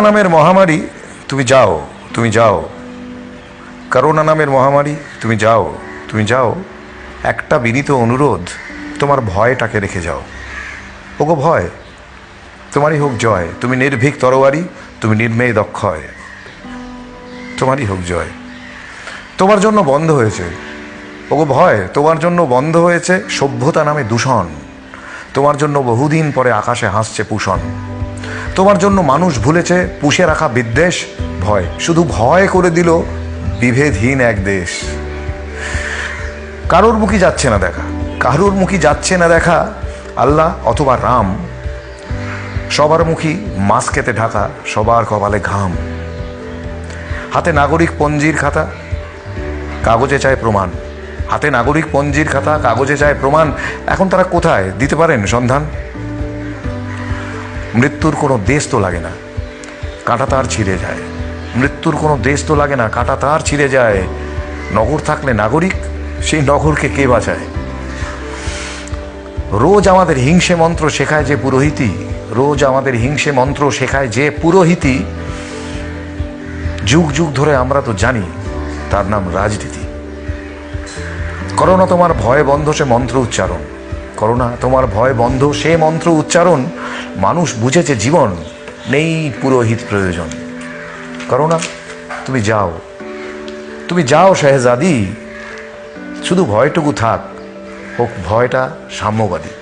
Corona নামের মহামারী, তুমি যাও তুমি যাও। করোনা নামের মহামারী, তুমি যাও তুমি যাও। একটা বিনীত অনুরোধ, তোমার ভয়টাকে রেখে যাও। ওগো ভয়, তোমারই হোক জয়। তুমি নির্ভীক তরোয়ারি, তুমি নির্মেয় দক্ষয়। তোমারই হোক জয়। তোমার জন্য বন্ধ হয়েছে। ওগো ভয়, তোমার জন্য বন্ধ হয়েছে সভ্যতা নামে দূষণ। তোমার জন্য বহুদিন পরে আকাশে হাসছে পুষণ। তোমার জন্য মানুষ ভুলেছে পুষে রাখা বিদ্বেষ, ভয়। শুধু ভয় করে দিল বিভেদহীন এক দেশ। কারোর মুখী যাচ্ছে না দেখা। কারোর মুখী যাচ্ছে না দেখা আল্লাহ অথবা রাম। সবার মুখী মাস্কেতে ঢাকা, সবার কপালে ঘাম। হাতে নাগরিক পঞ্জির খাতা, কাগজে চায় প্রমাণ। হাতে নাগরিক পঞ্জির খাতা, কাগজে চায় প্রমাণ। এখন তারা কোথায়? দিতে পারেন সন্ধান? মৃত্যুর কোনো দেশ তো লাগে না, কাঁটা তার ছিঁড়ে যায়। মৃত্যুর কোনো দেশ তো লাগে না, কাঁটা তার ছিঁড়ে যায়। নগর থাকলে নাগরিক, সেই নগরকে কে বাঁচায়? রোজ আমাদের হিংসে মন্ত্র শেখায় যে পুরোহিতি রোজ আমাদের হিংসে মন্ত্র শেখায় যে পুরোহিতি যুগ যুগ ধরে আমরা তো জানি, তার নাম রাজনীতি। করোনা তোমার ভয় বন্ধ সে মন্ত্র উচ্চারণ। করোনা, তোমার ভয় বন্ধ, সে মন্ত্র উচ্চারণ, মানুষ বুঝেছে জীবন নেই পুরোহিত প্রয়োজন। করো না তুমি যাও। তুমি যাও শেহজাদি, শুধু ভয়টুকু থাক, হোক ভয়টা সাম্যবাদী।